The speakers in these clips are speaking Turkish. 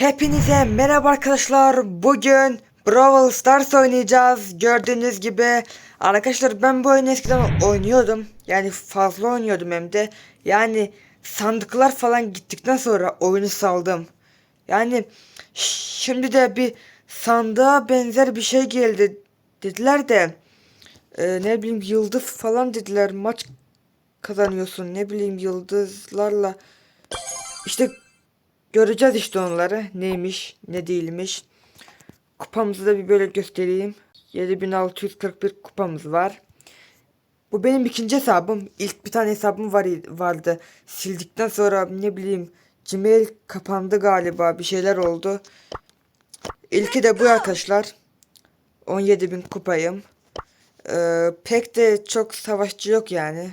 Hepinize merhaba arkadaşlar. Bugün Brawl Stars oynayacağız. Gördüğünüz gibi arkadaşlar ben bu oyunu eskiden oynuyordum. Yani fazla oynuyordum hem de. Yani sandıklar falan gittikten sonra oyunu saldım. Yani şimdi de bir sandığa benzer bir şey geldi dediler de e, ne bileyim yıldız falan dediler maç kazanıyorsun ne bileyim yıldızlarla işte Göreceğiz işte onları. Neymiş, ne değilmiş. Kupamızı da bir böyle göstereyim. 7641 kupamız var. Bu benim ikinci hesabım. İlk bir tane hesabım var vardı. Sildikten sonra ne bileyim Gmail kapandı galiba. Bir şeyler oldu. İlki de bu arkadaşlar. 17.000 kupayım. Ee, pek de çok savaşçı yok yani.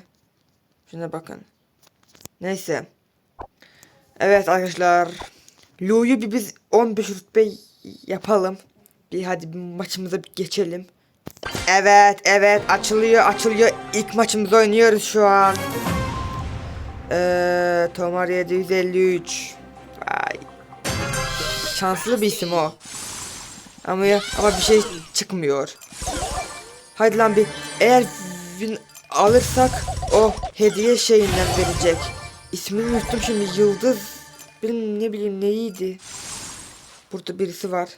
Şuna bakın. Neyse. Evet arkadaşlar. Lu'yu bir biz 15 rütbe yapalım. Bir hadi bir maçımıza bir geçelim. Evet evet açılıyor açılıyor. İlk maçımızı oynuyoruz şu an. Ee, Tomar 753. Ay. Şanslı bir isim o. Ama ya, ama bir şey çıkmıyor. Haydi lan bir eğer alırsak o hediye şeyinden verecek. İsmini unuttum şimdi Yıldız benim ne bileyim neydi. Burada birisi var.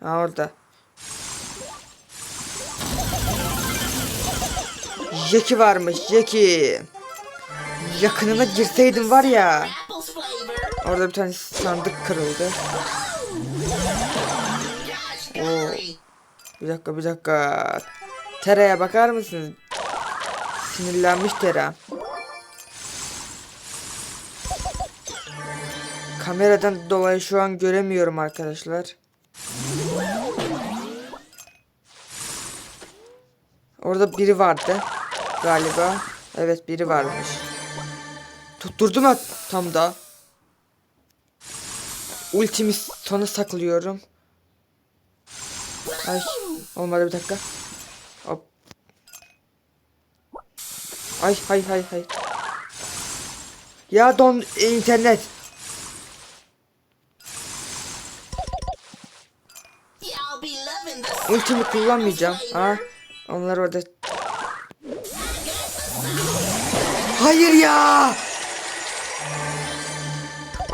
Ha orada. Jackie varmış Jackie. Yakınına girseydim var ya. Orada bir tane sandık kırıldı. Oo. Bir dakika bir dakika. Tera'ya bakar mısınız? Sinirlenmiş Tera. Kameradan dolayı şu an göremiyorum arkadaşlar. Orada biri vardı galiba. Evet biri varmış. Tutturdum ha tam da. Ultimi sona saklıyorum. Ay olmadı bir dakika. Ay hay hay hay. Ya don internet. Loving the Ultimi kullanmayacağım. Ha? Onlar orada. Hayır ya.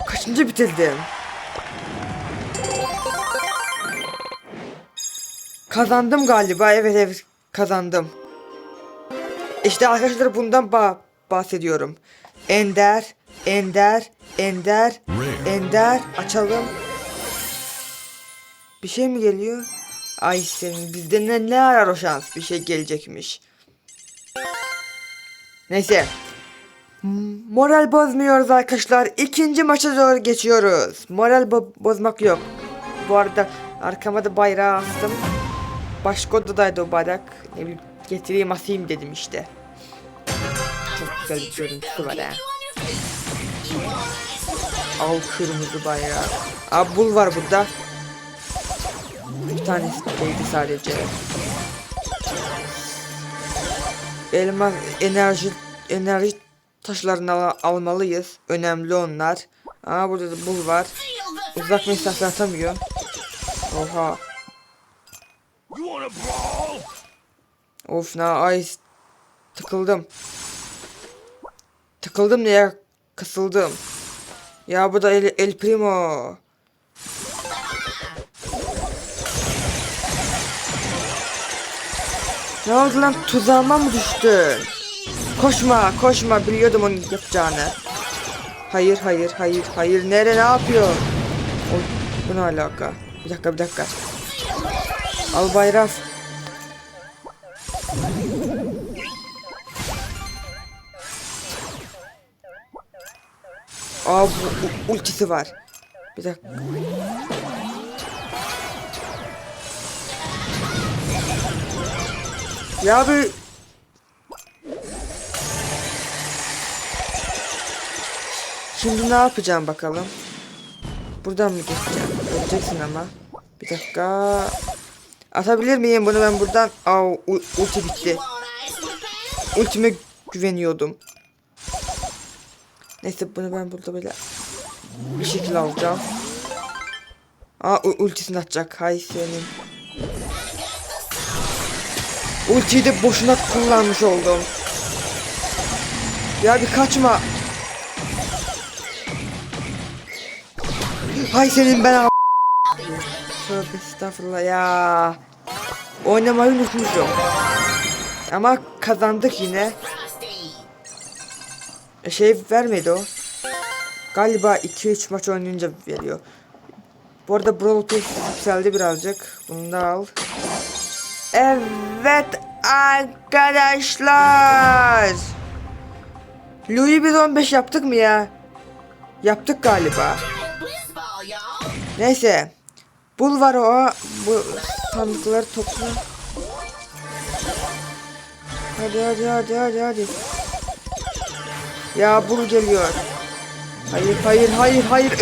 Kaçıncı bitirdim? Kazandım galiba. Evet evet kazandım. İşte arkadaşlar bundan ba- bahsediyorum. Ender, Ender, Ender, Ender açalım. Bir şey mi geliyor? Ay senin bizde ne, ne arar o şans? Bir şey gelecekmiş. Neyse. Moral bozmuyoruz arkadaşlar. İkinci maça doğru geçiyoruz. Moral bo- bozmak yok. Bu arada arkama da bayrağı astım. Başka odadaydı o bayrak. Ne bileyim getireyim asayım dedim işte. Güzel bir görüntüsü var ha. Al kırmızı bayrağı. Aa bul var burada. Bir tanesi değildi sadece. Elmas enerji enerji taşlarını al- almalıyız. Önemli onlar. Aa burada da bul var. Uzak mesafe atamıyor. Oha. Of na ay tıkıldım. Tıkıldım ne ya kısıldım. Ya bu da El, El Primo. Ne oldu lan tuzağıma mı düştün? Koşma koşma biliyordum onu yapacağını. Hayır hayır hayır hayır nere ne yapıyor? Oy, bu ne alaka? Bir dakika bir dakika. Al bayrak. Aa bu, ultisi var. Bir dakika. Ya bir Şimdi ne yapacağım bakalım. Buradan mı geçeceğim? Göreceksin ama. Bir dakika. Atabilir miyim bunu ben buradan? Aa ulti bitti. Ultime güveniyordum. Neyse bunu ben burada böyle bir şekilde alacağım. Aa ultisini atacak. Hay senin. Ultiyi de boşuna kullanmış oldum. Ya bir kaçma. Hay senin ben. Tövbe estağfurullah ya. Oynamayı unutmuşum. Ama kazandık yine. E, Şey vermedi o. Galiba 2-3 maç oynayınca veriyor. Bu arada Brawl Pass yükseldi birazcık. Bunu da al. Evet arkadaşlar. Louis biz 15 yaptık mı ya? Yaptık galiba. Neyse. Bul var o. Bu sandıkları topla. Hadi hadi hadi hadi hadi. Ya bul geliyor. Hayır hayır hayır hayır.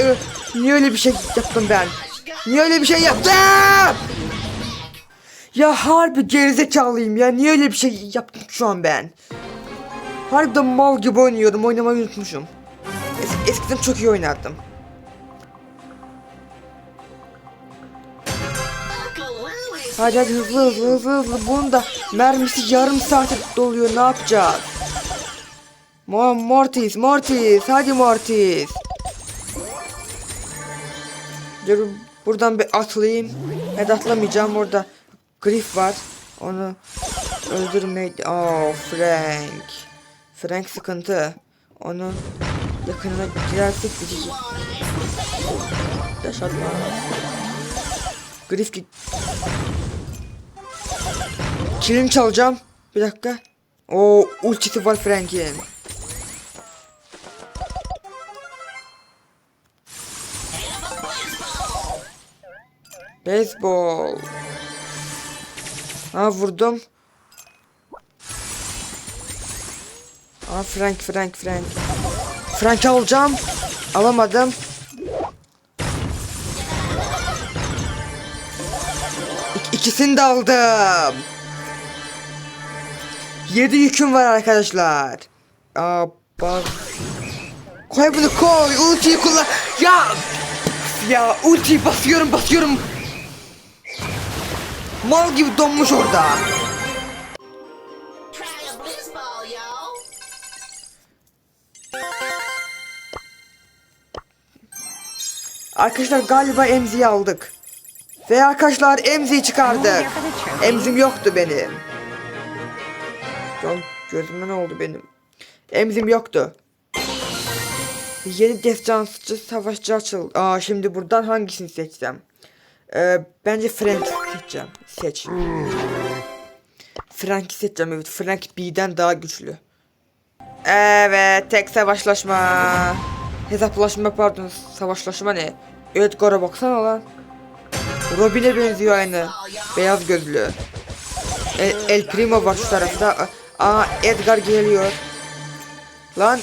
Niye öyle bir şey yaptım ben? Niye öyle bir şey yaptım? Ya harbi gerizekalıyım ya. Niye öyle bir şey yaptım şu an ben? Harbiden mal gibi oynuyorum. Oynamayı unutmuşum. Es- eskiden çok iyi oynardım. Hadi hadi hızlı hızlı hızlı hızlı. Bunun da mermisi yarım saate doluyor. Ne yapacağız? Mo Mortis, Mortis. Hadi Mortis. Dur buradan bir atlayayım. Ya da atlamayacağım. Orada Griff var. Onu öldürmeyi... Oh Frank. Frank sıkıntı. Onu yakınına girersek bizi... Yaşatma. Griff git. Kilim çalacağım. Bir dakika. O ultisi var Frank'in. Baseball. Ha vurdum. Aa Frank Frank Frank. Frank alacağım. Alamadım. İk- ikisini de aldım. 7 yüküm var arkadaşlar. Aa bak. Koy bunu koy. Ultiyi kullan. Ya. Ya ultiyi basıyorum basıyorum. Mal gibi donmuş orada. Arkadaşlar galiba emziği aldık. Ve arkadaşlar emziği çıkardık. Emzim yoktu benim. Can gözüme ne oldu benim? Emzim yoktu. Yeni destansı savaşçı açıldı. Aa şimdi buradan hangisini seçsem? Ee, bence Frank seçeceğim. Seç. Frank'i seçeceğim evet. Frank B'den daha güçlü. Evet tek savaşlaşma. Hesaplaşma pardon savaşlaşma ne? Edgar'a baksana lan. Robin'e benziyor aynı. Beyaz gözlü. El, El Primo var şu tarafta. Aa Edgar geliyor. Lan.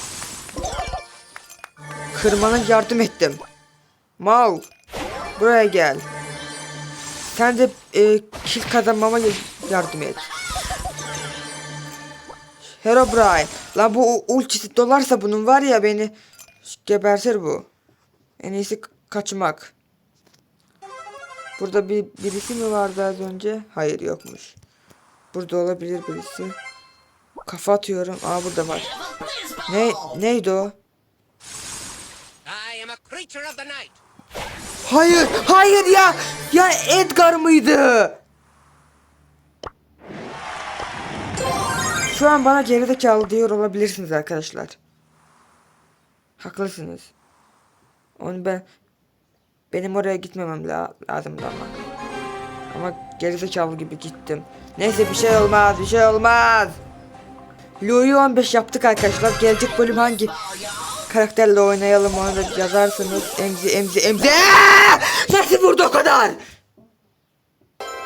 Kırmana yardım ettim. Mal. Buraya gel. Sen de e, kill kazanmama yardım et. Herobrine. Lan bu ultisi dolarsa bunun var ya beni gebertir bu. En iyisi kaçmak. Burada bir birisi mi vardı az önce? Hayır yokmuş. Burada olabilir birisi. Kafa atıyorum. Aa burada var. Ne neydi o? I am a creature of the night. Hayır, hayır ya. Ya Edgar mıydı? Şu an bana gerizekalı diyor olabilirsiniz arkadaşlar. Haklısınız. Onu ben benim oraya gitmemem la lazımdı ama. Ama gerizekalı gibi gittim. Neyse bir şey olmaz, bir şey olmaz. Louis 15 yaptık arkadaşlar. Gelecek bölüm hangi karakterle oynayalım onu da yazarsınız. Emzi, emzi, emzi. Nasıl vurdu o kadar?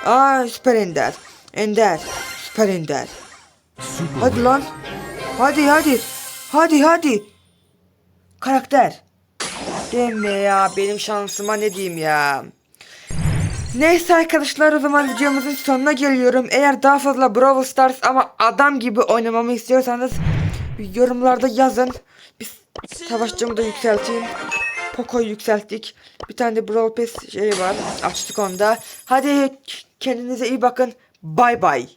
Aa süper ender. Ender. Süper ender. Hadi lan. Hadi hadi. Hadi hadi. Karakter. Deme ya benim şansıma ne diyeyim ya. Neyse arkadaşlar o zaman videomuzun sonuna geliyorum. Eğer daha fazla Brawl Stars ama adam gibi oynamamı istiyorsanız yorumlarda yazın. Savaşçımı da yükselteyim. Poco'yu yükselttik. Bir tane de Brawl Pass şeyi var. Açtık onu da. Hadi kendinize iyi bakın. Bay bay.